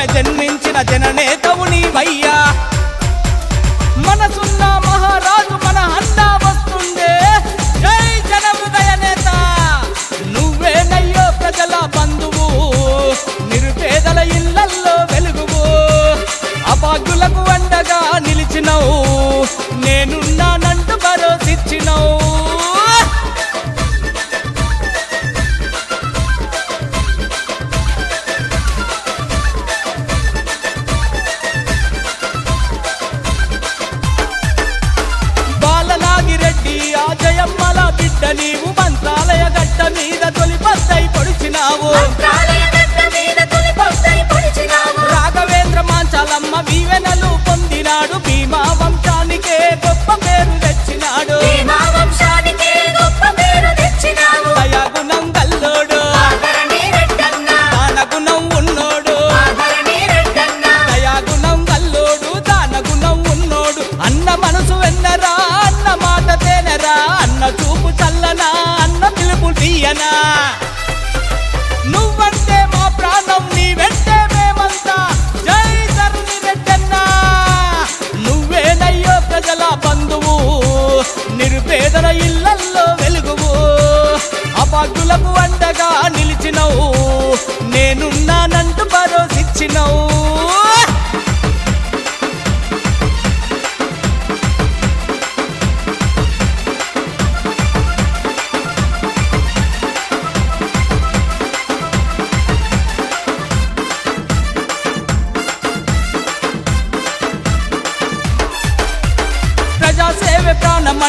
ఆమె జన్మించిన తవుని భయ్యా మనసున్న మహారాజు పొడిచినావు నిరుపేదల ఇళ్ళల్లో వెలుగు అపాకులకు అండగా నిలిచినవు. నేనున్నానంటూ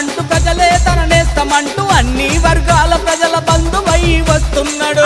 అంటూ ప్రజలే తన నేస్తమంటూ అన్ని వర్గాల ప్రజల బంధువై వస్తున్నాడు.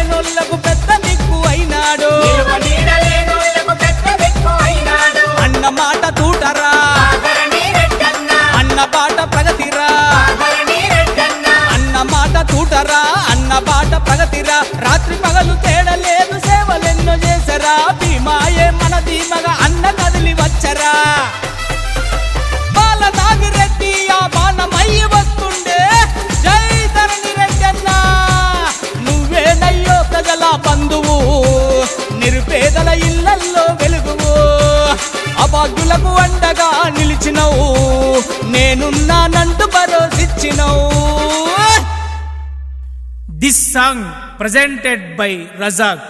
నీడలకు పెద్ద దిక్కు అయినాడు. అన్న మాట తూటరా. అన్న పాట ప్రగతిరా. అన్న మాట తూటరా. అన్న పాట ప్రగతిరా. రాత్రి పగలు తేడలేదు సేవలెన్నో చేసరా. భీమాయే మన ధీమగా ఇచ్చినవు నేనున్నానంటూ భరోసిచ్చినవు. This song presented by Razak